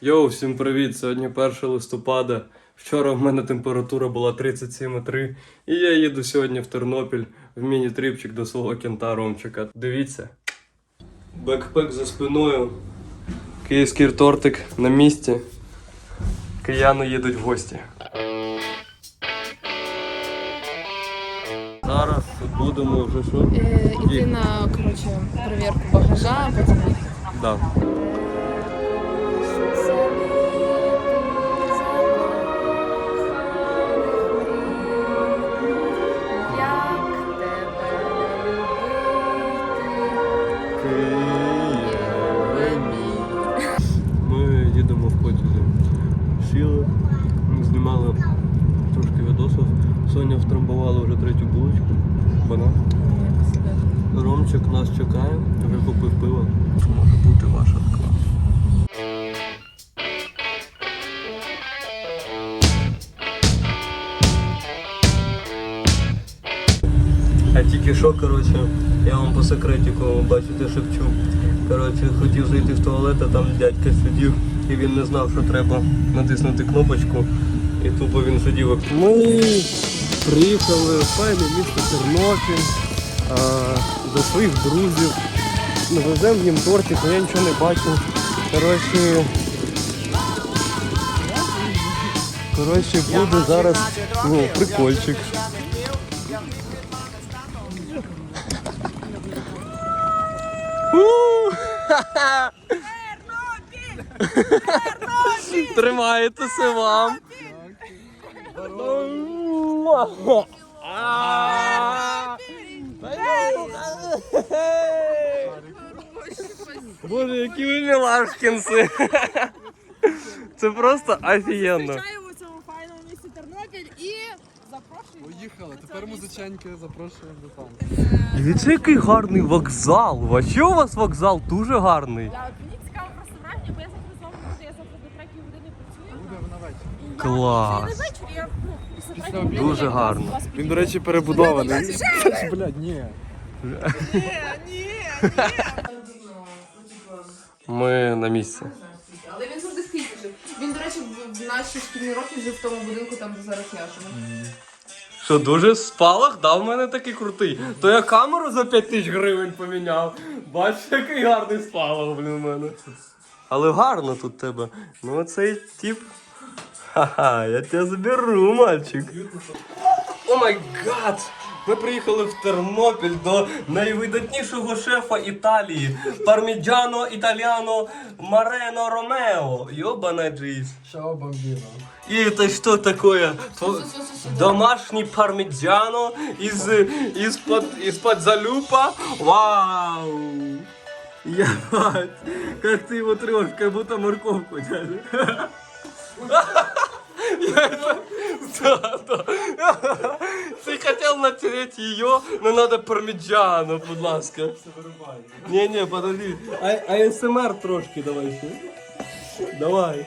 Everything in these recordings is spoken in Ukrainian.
Йоу, всім привіт! Сьогодні 1 листопада. Вчора в мене температура була 37,3. І я їду сьогодні в Тернопіль в міні-трипчик до свого кента Ромчика. Дивіться. Бекпек за спиною. Київський тортик на місці. Кияни їдуть в гості. Зараз будемо вже що? Е, Іти на коротше, перевірку багажа, потім їхати. Да. Третю булочку. Банан. Ромчик нас чекає, вже купив пиво. Може бути ваша така. А тільки що, коротше, я вам по секретику бачите, шепчу. Коротше, хотів зайти в туалет, а там дядька сидів і він не знав, що треба натиснути кнопочку. І тупо він сидів. Ми приїхали в файне місто Тернопіль а, до своїх друзів. Веземо їм тортик, а я нічого не бачив. Коротше, коротше, буде зараз ну, прикольчик. Тримаєтеся вам. Боже, які ви мілашкінці. Це просто офігенно. Зустрічаємо в цьому файному місті Тернопіль і запрошуємо. Поїхали, тепер музиченьки запрошуємо до там. Дивіться, який гарний вокзал. Вообще у вас вокзал дуже гарний. Мені цікаво просто враження, бо я завтра знову буду, я завтра до третьої години працюю. Буде вона вечір. Клас. Це не вечір, я Дуже гарно. Він, до речі, перебудований. Блядь, ні. Ми на місці. Але він завжди скільки жив. Він, до речі, в в наші шкільні роки жив в тому будинку, там де зараз я живу. Що дуже спалах дав мене такий крутий. То я камеру за 5 тисяч гривень поміняв. Бачиш, який гарний спалах, блін, у мене. Але гарно тут тебе. Ну цей тип. Ха-ха, я тебе заберу, мальчик. О май гад! Ми приїхали в Тернопіль до найвидатнішого шефа Італії. Парміджано Італіано Марено Ромео. Йобана джиз. Шао бомбіно. И это что такое? Фу- Домашний пармиджано из, из-под, из-под залюпа? Вау! Ебать! Как ты его трешь, как будто морковку даже. Да, да. Ты хотел натереть ее, но надо пармиджано, будь ласка. Не-не, подожди. А, АСМР трошки давай ще. Давай.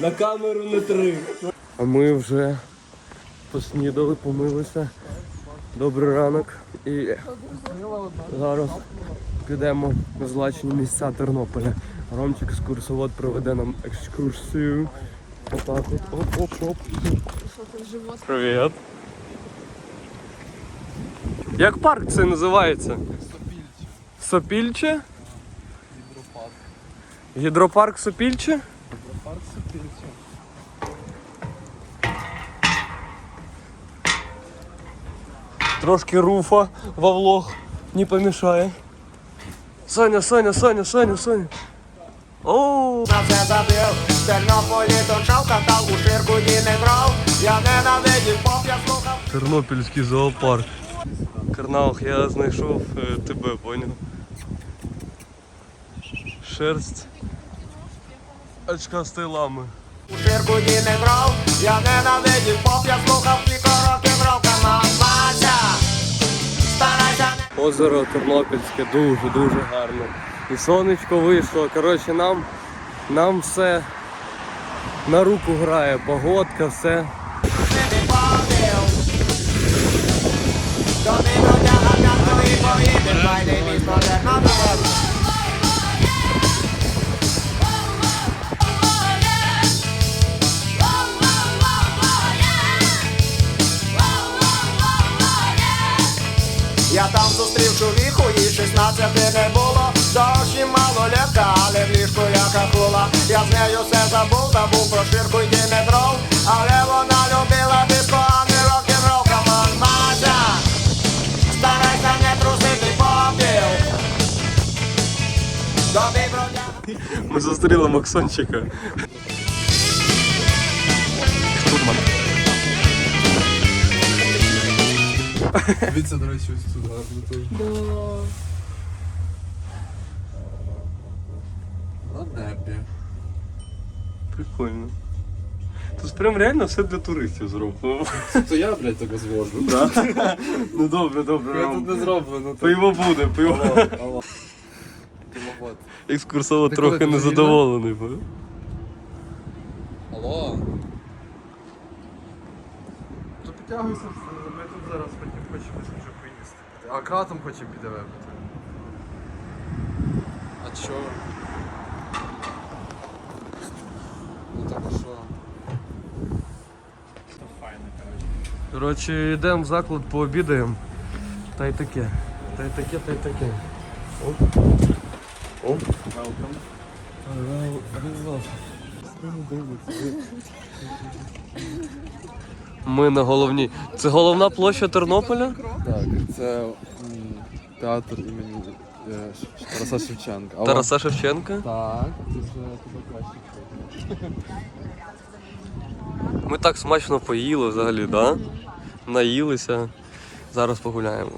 На камеру не три. А ми вже поснідали, помилися. Добрий ранок. І зараз підемо на злачні місця Тернополя. Ромчик екскурсовод проведе нам екскурсію. Отак от. Оп-оп-оп. Живот? Привіт. Як парк це називається? Сопільче. Сопільче? Гідропарк. Гідропарк Сопільче? Гідропарк Сопільче. Трошки руфа во влог не помішає. Саня, Саня, Саня, Саня, Саня. Оу! Тернополі торчав, катав, у Ширкуті не брав, я ненавидів поп, я слухав. Тернопільський зоопарк. Карнаух, я знайшов е, тебе, поняв? Шерсть. Очкастої лами. У Ширкуті не брав, я ненавидів поп, я слухав, кілька років брав, канал Вася. Старайся не Озеро Тернопільське дуже-дуже гарне. І сонечко вийшло. Коротше, нам, нам все на руку грає погодка, все. Я там зустрів човіху, їй 16 не було. Дощі малолетка, але в ліжку яка хула. Я з нею все забув, забув про ширку й діметрол. Але вона любила диско, а не рок-н-рол. Камон, Мася, старайся не трусити попіл. Тобі бродяга. Ми зустріли Максончика. Штурман. Дивіться, до речі, ось тут гарно теж. Прикольно. Тут прям реально все для туристів зроблено. То я, блядь, тебе звожу. Ну добре, добре. Я тут не зроблено. Пиво буде, пиво. Алло, алло. Димоход. Екскурсовод Ти трохи незадоволений. бо. Алло. То підтягуйся, ми тут зараз потім хочемо щось вже поїсти. А кратом хочемо піде випити. А чо? Ну так що? Коротше, йдемо в заклад, пообідаємо. Та й таке. Та й таке, та й таке. Оп. Оп. Ми на головній. Це головна площа Тернополя? Так, це м, театр імені е, Ш- Тараса Шевченка. Тараса Шевченка. Так, це вже тебе краще. Ми так смачно поїли взагалі, да? Наїлися. Зараз погуляємо.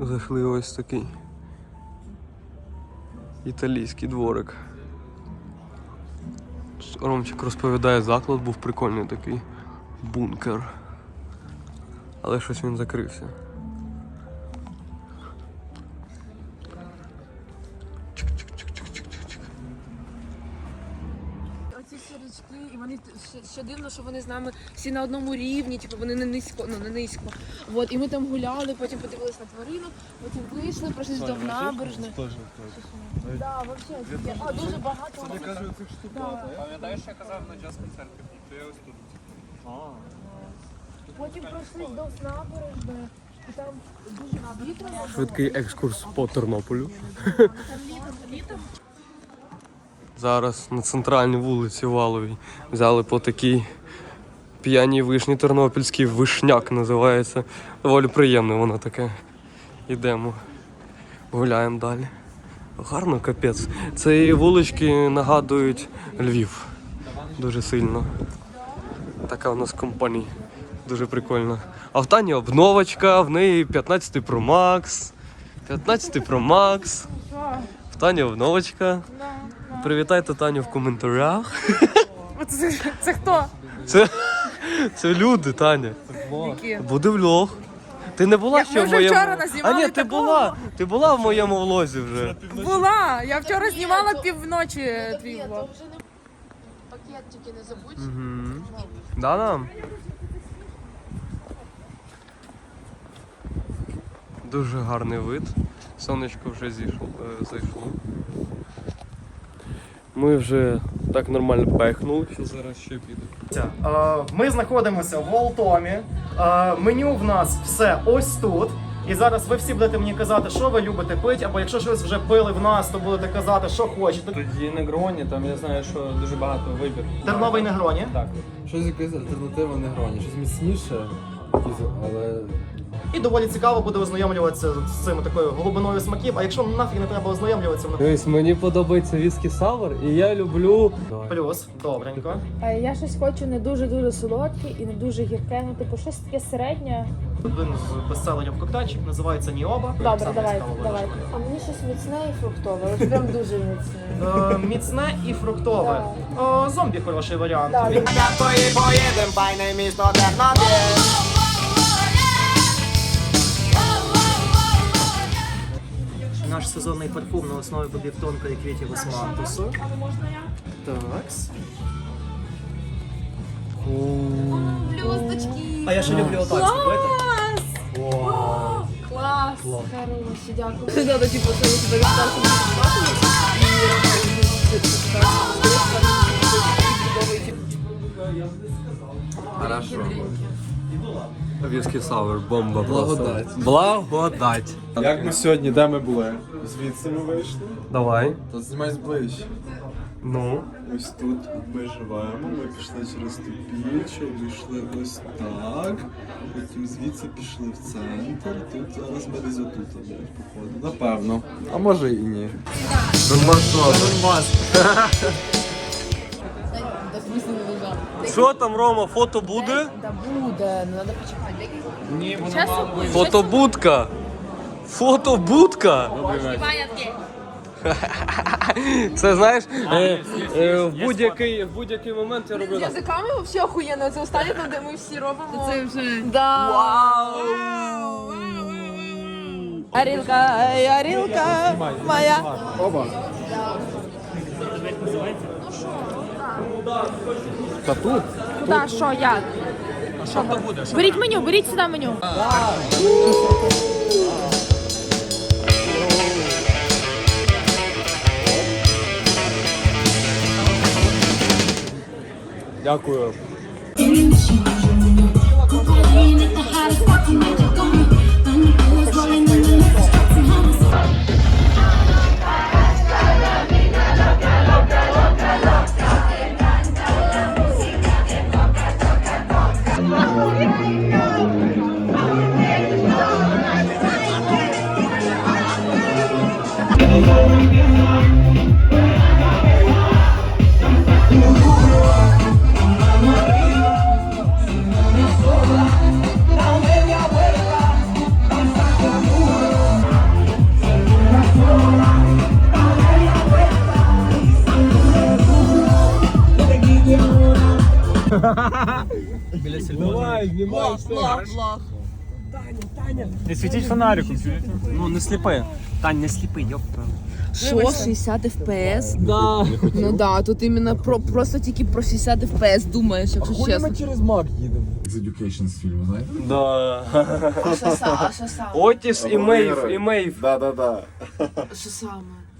Зайшли ось такий італійський дворик. Ромчик розповідає, заклад був прикольний такий. Бункер. Але щось він закрився. Ще, дивно, що вони з нами всі на одному рівні, типу вони не низько, ну не низько. От, і ми там гуляли, потім подивилися на тварину, потім вийшли, пройшлись до набережної. Да, вообще, офігенно. а дуже багато. Да. Пам'ятаєш, я казав на час концерту? То я ось тут. Потім пройшлись до набережної, і там дуже. Швидкий екскурс по Тернополю. Там літом, літом Зараз на центральній вулиці Валовій взяли по такій п'яній вишні тернопільській вишняк називається. Доволі приємне воно таке. Йдемо, гуляємо далі. Гарно капець. Ці вулички нагадують Львів. Дуже сильно. Така у нас компанія. Дуже прикольно. А в Тані обновочка, в неї 15 Pro Max. 15 Pro Max. В Тані обновочка. Привітайте Таню в коментарях. Це, це хто? Це, це люди, Таня. Які? Буде влог. Ти не була Я- ще ми в вже моєму. вчора назнімали А ні, ти такого. була. Ти була в моєму влозі вже. Була! Я вчора знімала півночі твій влог. Пакетики не забудь. Да, нам. Дуже гарний вид. Сонечко вже зійшло, е, зайшло. Ми вже так нормально пехнули, що зараз ще піде. Ми знаходимося в Волтомі. Е, Меню в нас все ось тут. І зараз ви всі будете мені казати, що ви любите пити, або якщо щось вже пили в нас, то будете казати, що хочете. Тоді негроні, там я знаю, що дуже багато вибір. Терновий негроні. Так. Щось якась альтернатива не гроні, щось міцніше, але І доволі цікаво буде ознайомлюватися з цим такою глибиною смаків. А якщо нафіг не треба ознайомлюватися, воно Дивись, мені подобається віскі савер, і я люблю. плюс, добренько. Е, Я щось хочу не дуже дуже солодке і не дуже гірке, ну типу щось таке середнє. Один з бестселерів коктейльчик називається Ніоба. Добре, Саме давайте, цікаво буде. давайте. А мені щось міцне і фруктове, от прям дуже міцне. Е, Міцне і фруктове. Зомбі хороший варіант. Да, Він поїдем, файне місто Тернопіль. Наш сезонний парфум на основі бобів тонкої квітів османтусу. Такс. Блюздочки! А я ще люблю отак зробити. Клас! Хороші, дякую. Надо, типу, це у тебе розставку хорошо. Віскі сауер, бомба. Благодать. просто. Благодать. Як ми сьогодні, де ми були? Звідси ми вийшли. Давай. То знімай ближче. Ну. Ось тут ми живемо, ми пішли через ту піч, обійшли ось так. Потім звідси пішли в центр. Тут зараз ми десь отут походу. Напевно. А може і ні. Донбас. Що там, Рома, фото буде? Та буде, ну треба почекати. Ні, бути. Фотобудка. Фотобудка. Це знаєш, е, е, в будь-який в будь-який момент я роблю так. Язиками взагалі охуєнно. Це останнє там, де ми всі робимо. Це вже. Да. Арілка, арілка, моя. Та що, як? Що то буде? Беріть меню, беріть сюди меню. Дякую. Не світіть фонариком. Ну, не сліпи. Тань, не сліпи, йопта. Що, 60 FPS? Да. Ну да, тут іменно про, просто тільки про 60 FPS думаєш, якщо чесно. через мак їдемо. З Education з фільму, знаєте? Да. А що саме? А що саме? Отіс і Мейв, і Мейв. Да, да, да. Що саме?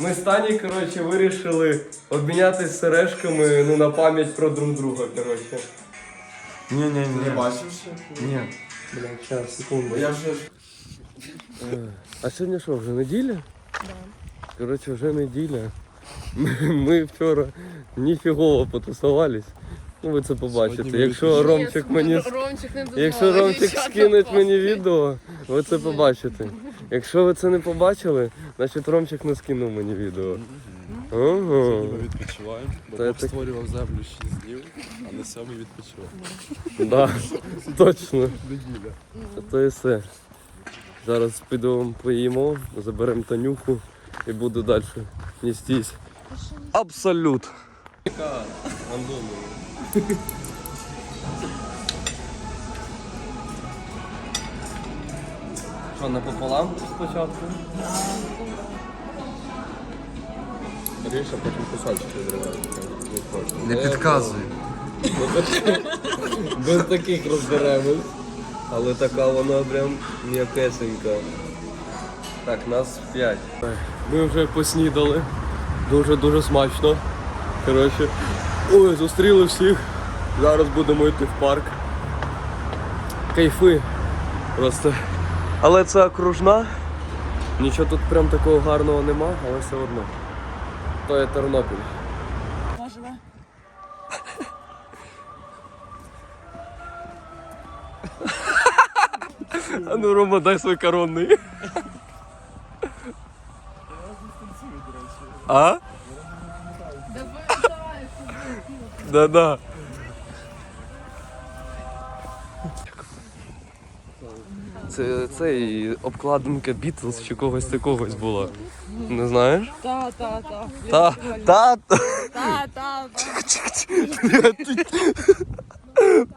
Ми з Тані, коротше, вирішили обмінятися сережками ну, на пам'ять про друг друга, коротше. Ні, ні, ні. Не бачив ще? Ні. Бля, зараз, секунду. Я вже А сьогодні що, вже неділя? Да. Коротше, вже неділя. Ми, ми вчора ніфігово потусувались. Ну ви це побачите. Якщо Ромчик мені Ромчик не Якщо Ромчик скинуть мені відео, ви це побачите. Якщо ви це не побачили, значить Ромчик не скинув мені відео. Ага. ми відпочиваємо, бо Та Бог так- створював землю 6 днів, а на сьомий відпочивав. Да, точно. Неділя. То і все. Зараз підемо поїмо, заберемо Танюху і буду далі нестись. Абсолют. Що, напополам спочатку? Ріша, потім кусочки відривають. Не підказуй. Без таких розберемось. Але така вона прям м'якесенька. Так, нас п'ять. Ми вже поснідали. Дуже-дуже смачно. Коротше. Ой, зустріли всіх. Зараз будемо йти в парк. Кайфи. Просто. Але це окружна. Нічого тут прям такого гарного нема, але все одно. То є Тернопіль. А ну, Рома, дай свой коронный. А? Да-да. це, це і обкладинка Бітлз чи когось такогось була. Не знаєш? Та, та, та. Та, та, та. Та, та,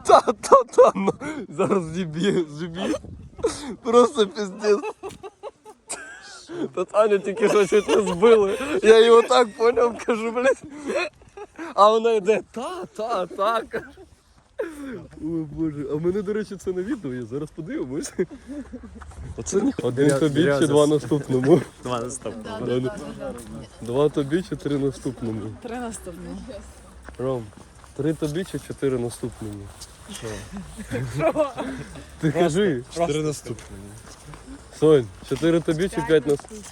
Та, та, та, ну, зараз зіб'є, зіб'є. Просто піздець. Та Таня тільки що чуть не збили. Я його так поняв, кажу, блядь. А вона йде та, та, та. каже. Ой, боже, а в мене, до речі, це на відео є, зараз подивимось. Оце один тобі чи два наступному. Два наступного. Два- тобі чи три наступному. Три наступні. Ром, три тобі чи чотири наступному? Що? Ти кажи. Чотири наступні. Сонь, чотири тобі чи п'ять наступному?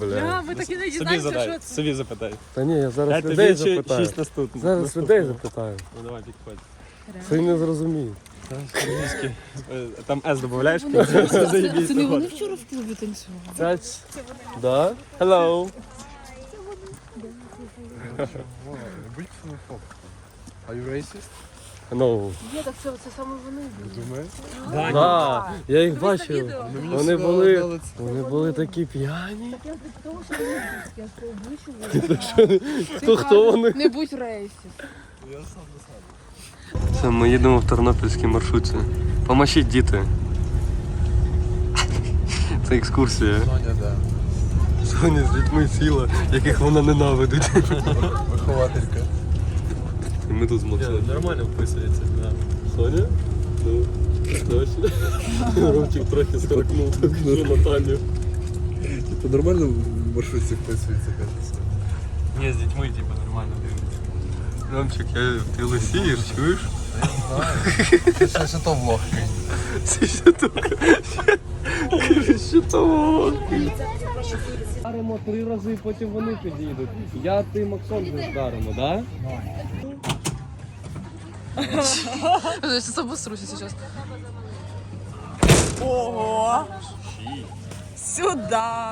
Бля. ви так і не Собі задай, собі запитай. Та ні, я зараз П'ять людей тобі чи запитаю. шість наступних? Зараз людей запитаю. Ну давай, підходь. Це не зрозуміє. Англійський. Е, Там S додаєш? Це не вони вчора в клубі танцювали? П'ять. Да? Hello. Are you racist? No. Є, так це, це саме вони. Думаєш? Да, я їх бачив. Вони були, вони були такі п'яні. Я того, що вони я що обличчя. Хто хто вони? Не будь рейсі. Це ми їдемо в Тернопільській маршрутці. Помашіть діти. Це екскурсія. Соня, да. Соня з дітьми сіла, яких вона ненавидить. Вихователька. Ми тут змовчали. Нормально вписується. да. Соня? Ну, точно. Ромчик трохи скоркнув, на Таню. Це нормально в маршрутці вписується, кажеться. Ні, з дітьми, типу, нормально дивиться. Ромчик, я, ти лисієш, чуєш? Це ще що то влог. Це що таке? Каже, що то Даримо три рази, потім вони підійдуть. Я, ти, Максон вже вдаримо, так? Я сейчас обосрусь сейчас. Це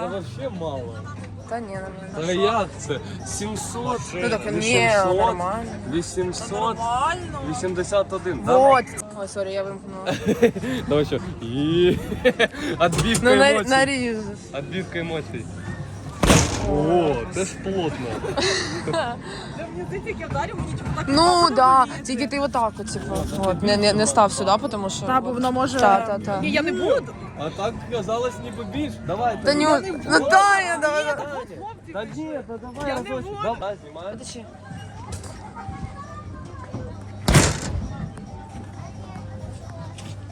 взагалі мало. Та ні, нормально. Та як це? 700? Ну так, ні, 800, нормально. 800, 81, да? Вот. Ой, сорі, я вимкнула. Давай що? І- Отбивка Ну, на- емоцій. наріжеш. Отбивка емоцій. О, це ж плотно. Ну, да. Тільки ти отак, от, типу, от, не, не, не став сюди, тому що... Та, бо воно може. Та, та, та. я не буду. А так казалось ніби більш. Давай. Таню, ну Таня, давай. давай. Та ні, та давай разочек. Давай, знімай. Подожди.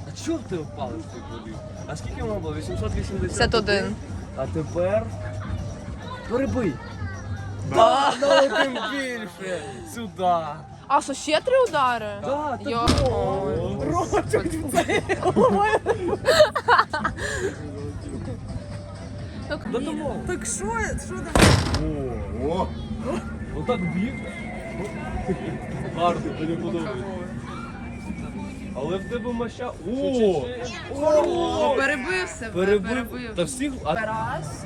А чого ти впали з цих голів? А скільки воно було? 880? А тепер перебий. Да, ну тим більше. Сюди. А, що ще три удари? Да, так. Йо. Так що? Що О, Отак біг. Гарно, мені подобається. Але в тебе маща. О! О! Перебив себе, Перебив. перебив. Та всіх. Раз,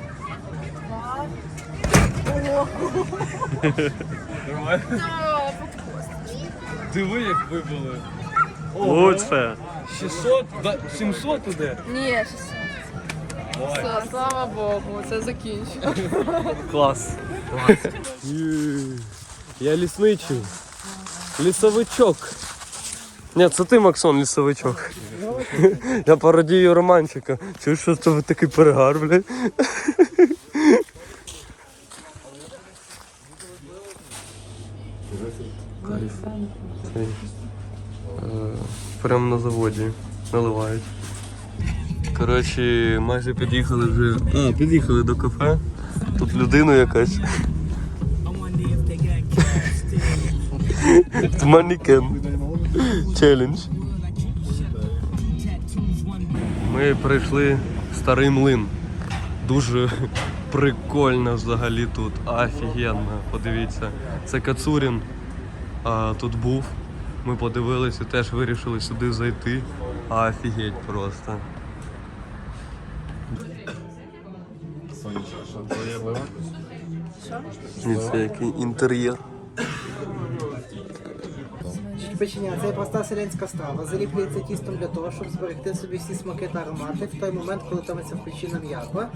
два. Диви, як вибили. Лучше. 600, да, 700 іде. Ні, 600. Все, слава Богу, це закінчено. Клас. Я лісничий. Лісовичок. Ні, це ти, Максон, лісовичок. Я пародію романчика. Чуєш, що це такий перегар, блядь? Е, Прямо на заводі наливають. Коротше, майже під'їхали вже. А, під'їхали до кафе. Тут людина якась. Манекен. Челендж. Ми прийшли в старий млин. Дуже прикольно взагалі тут. Офігенно. Подивіться. Це Кацурін а, тут був. Ми подивилися, теж вирішили сюди зайти. А Офігеть просто. Це який інтер'єр. Печення це проста селянська страва. Заліплюється тістом для того, щоб зберегти собі всі смаки та аромати в той момент, коли томиться в печі на м'яко.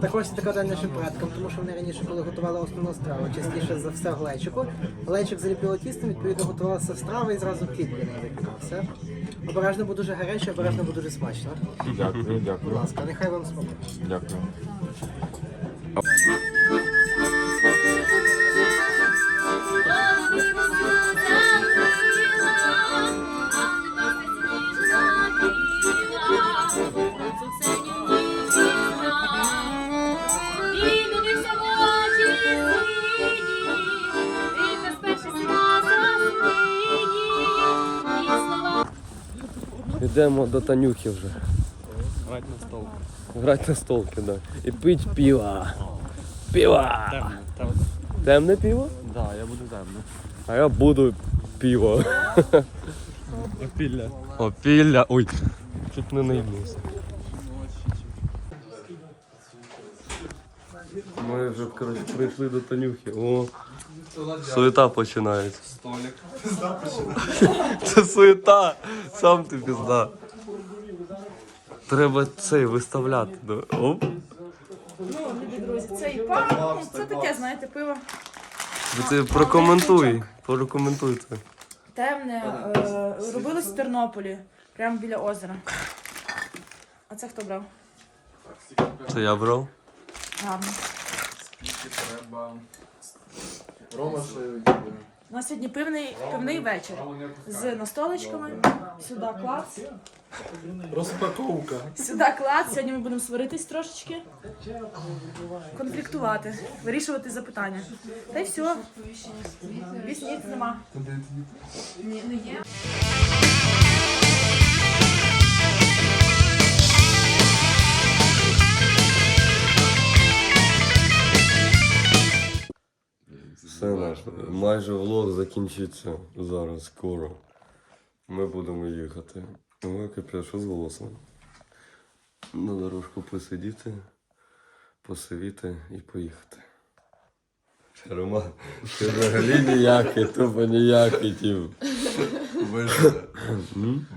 Також це така дань нашим предкам, тому що вони раніше, коли готували основну страву, частіше за все глечику. Глечик заліплювало тістом, відповідно готувалася страва і зразу плід для неї випікався. Обережно, бо дуже гаряче, обережно, бо дуже смачно. Дякую, Будь ласка, нехай вам смакує. Дякую. Йдемо до Танюхи вже. Грати на столки. Грати на столки, да. І пить пиво. Пиво! Темне. Темне. Темне пиво? Да, я буду темне. А я буду пиво. Опілля. Опілля. Ой, чуть не наїбнувся. Ми вже коротше, прийшли до Танюхи. О, суета починається. Столик. Це суета. Сам ти пізда. Треба цей виставляти. Оп. Ну, любі друзі, це і пар, ну, це таке, знаєте, пиво. Ви Це прокоментуй. Прокоментуй це. Темне, е, робилось в Тернополі, прямо біля озера. А це хто брав? Це я брав. Гарно. Треба. Рома У нас сьогодні пивний, пивний вечір. З настолочками. Сюди клац. Розпаковка. Сюди клац. Сьогодні ми будемо сваритись трошечки. Конфліктувати, вирішувати запитання. Та й все. Ніц нема. Ні, не є. Все наш. Майже влог закінчиться зараз скоро. Ми будемо їхати. Ой, капець, що з голосом? На дорожку посидіти, посивіти і поїхати. Роман, ти взагалі ніякий, тупо ніякий тіп. Вижили.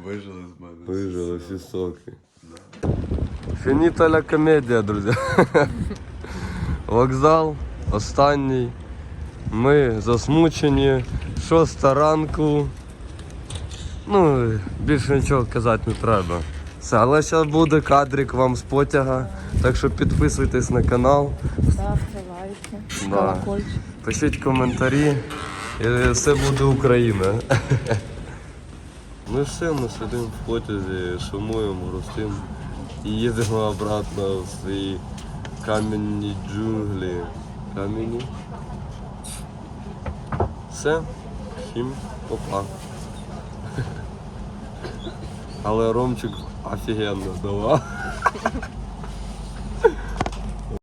Вижили з мене. Вижили всі соки. Фініта ля комедія, друзі. Вокзал останній. Ми засмучені. Шоста ранку. Ну, більше нічого казати не треба. Все, але зараз буде кадрик вам з потяга. Так що підписуйтесь на канал. Ставте лайки. Да. Пишіть коментарі. І все буде Україна. Ми все, ми сидимо в потязі, шумуємо, грустимо і їдемо обратно в свої кам'яні джунглі. Кам'яні. Все, всім попа. Але Ромчик офігенно давав.